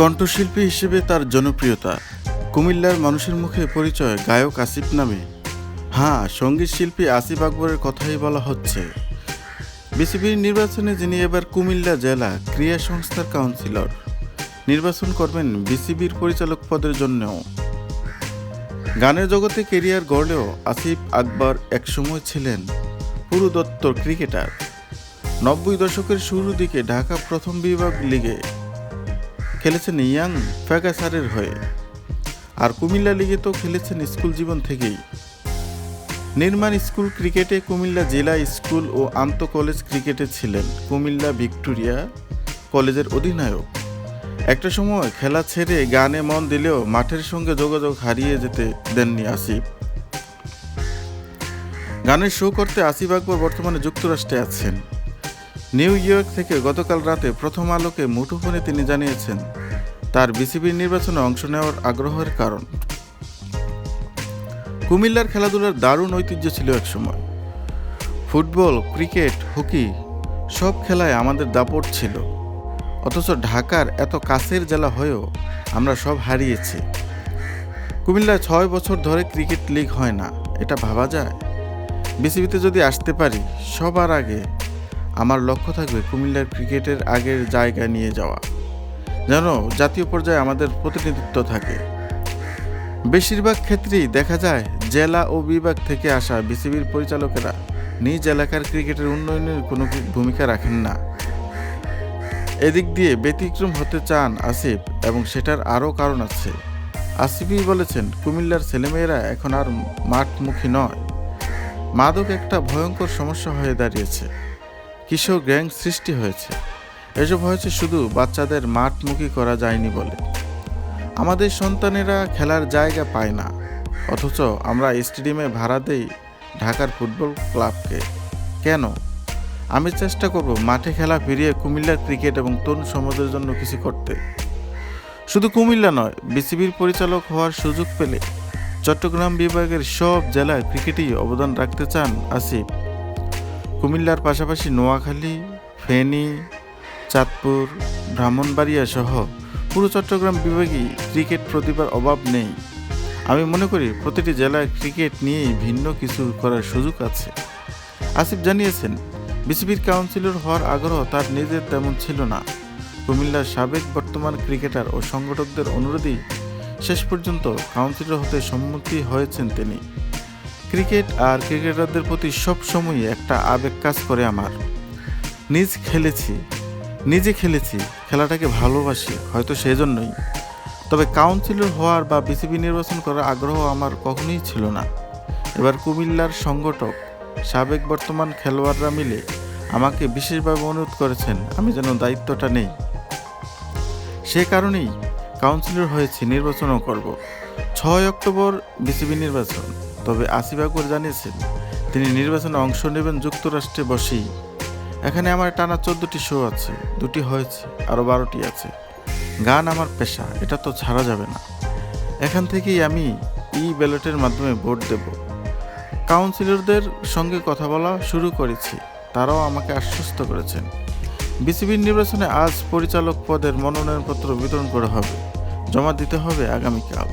কণ্ঠশিল্পী হিসেবে তার জনপ্রিয়তা, কুমিল্লার মানুষের মুখে পরিচয় গায়ক আসিফ নামে। হ্যাঁ সংগীত শিল্পী আসিফ আকবরের কথাই বলা হচ্ছে। বিসিবির নির্বাচনে যিনি এবার কুমিল্লা জেলা ক্রীড়া সংস্থার কাউন্সিলর, নির্বাচন করবেন বিসিবির পরিচালক পদের জন্যও। গানের জগতে কেরিয়ার গড়লেও আসিফ আকবর একসময় ছিলেন পুরুদত্তর ক্রিকেটার। নব্বই দশকের শুরুর দিকে ঢাকা প্রথম বিভাগ লিগে খেলেছেন ইয়াং ফ্যাগাসারের হয়ে। আর কুমিল্লা লিগে তো খেলেছেন স্কুল জীবন থেকেই। নির্মাণ স্কুল ক্রিকেটে কুমিল্লা জেলা স্কুল ও আন্ত কলেজ ক্রিকেটে ছিলেন কুমিল্লা ভিক্টোরিয়া কলেজের অধিনায়ক। একটা সময় খেলা ছেড়ে গানে মন দিলেও মাঠের সঙ্গে যোগাযোগ হারিয়ে যেতে দেননি আসিফ। গানের শো করতে আসিফ আকবর বর্তমানে যুক্তরাষ্ট্রে আছেন। নিউ ইয়র্ক থেকে গতকাল রাতে প্রথম আলোকে মুঠোফোনে তিনি জানিয়েছেন, তার বিসিবির নির্বাচনে অংশ নেওয়ার আগ্রহের কারণ। কুমিল্লার খেলাধুলার দারুণ ঐতিহ্য ছিল একসময় ফুটবল, ক্রিকেট, হকি, সব খেলায় আমাদের দাপট ছিল। অথচ ঢাকার এত কাছের জেলা হয়েও আমরা সব হারিয়েছি। কুমিল্লায় ছয় বছর ধরে ক্রিকেট লিগ হয় না, এটা ভাবা যায়? বিসিবিতে যদি আসতে পারি, সবার আগে আমার লক্ষ্য থাকবে কুমিল্লার ক্রিকেটের আগের জায়গা নিয়ে যাওয়া। যেন জাতীয় পর্যায়ে আমাদের প্রতিনিধিত্ব থাকে। বেশিরভাগ ক্ষেত্রেই দেখা যায়, জেলা ও বিভাগ থেকে আসা বিসিবির পরিচালকেরা নিজ এলাকার ক্রিকেটের উন্নয়নের কোনো ভূমিকা রাখেন না। এদিক দিয়ে ব্যতিক্রম হতে চান আসিফ এবং সেটার আরও কারণ আছে। আসিফই বলেছেন, কুমিল্লার ছেলেমেয়েরা এখন আর মাঠমুখী নয়। মাদক একটা ভয়ঙ্কর সমস্যা হয়ে দাঁড়িয়েছে। কিশোর গ্যাং সৃষ্টি হয়েছে। এসব হয়েছে শুধু বাচ্চাদের মাঠমুখী করা যায়নি বলে। আমাদের সন্তানেরা খেলার জায়গা পায় না, অথচ আমরা স্টেডিয়ামে ভাড়া দেই ঢাকার ফুটবল ক্লাবকে। কেন? আমি চেষ্টা করব মাঠে খেলা ফিরিয়ে কুমিল্লার ক্রিকেট এবং তরুণ সমাজের জন্য কিছু করতে। শুধু কুমিল্লা নয়, বিসিবির পরিচালক হওয়ার সুযোগ পেলে চট্টগ্রাম বিভাগের সব জেলায় ক্রিকেটেই অবদান রাখতে চান আসিফ। কুমিল্লার পাশাপাশি নোয়াখালী, ফেনী, চাঁদপুর, ব্রাহ্মণবাড়িয়া সহ পুরো চট্টগ্রাম বিভাগেই ক্রিকেট প্রতিভার অভাব নেই। আমি মনে করি প্রতিটি জেলায় ক্রিকেট নিয়ে ভিন্ন কিছু করার সুযোগ আছে। আসিফ জানিয়েছেন, বিসিবির কাউন্সিলর হওয়ার আগ্রহ তার নিজের তেমন ছিল না। কুমিল্লার সাবেক বর্তমান ক্রিকেটার ও সংগঠকদের অনুরোধেই শেষ পর্যন্ত কাউন্সিলর হতে সম্মতি হয়েছেন তিনি। ক্রিকেট আর ক্রিকেটারদের প্রতি সবসময়ই একটা আবেগ কাজ করে আমার। নিজ খেলেছি, নিজে খেলেছি, খেলাটাকে ভালোবাসি, হয়তো সেজন্যই। তবে কাউন্সিলর হওয়ার বা বিসিবি নির্বাচন করার আগ্রহ আমার কখনোই ছিল না। এবার কুমিল্লার সংগঠক, সাবেক বর্তমান খেলোয়াড়রা মিলে আমাকে বিশেষভাবে অনুরোধ করেছেন, আমি যেন দায়িত্বটা নেই। সে কারণেই কাউন্সিলর হয়েছি, নির্বাচনও করব। ছয় অক্টোবর বিসিবি নির্বাচন। তবে আসিফ আকবর জানিয়েছেন, তিনি নির্বাচনে অংশ নেবেন যুক্তরাষ্ট্রে বসেই। এখানে আমার টানা চোদ্দটি শো আছে, দুটি হয়েছে, আরও বারোটি আছে। গান আমার পেশা, এটা তো ছাড়া যাবে না। এখান থেকেই আমি ই ব্যালটের মাধ্যমে ভোট দেব। কাউন্সিলরদের সঙ্গে কথা বলা শুরু করেছি, তারাও আমাকে আশ্বস্ত করেছেন। বিসিবির নির্বাচনে আজ পরিচালক পদের মনোনয়নপত্র বিতরণ করা হবে, জমা দিতে হবে আগামীকাল।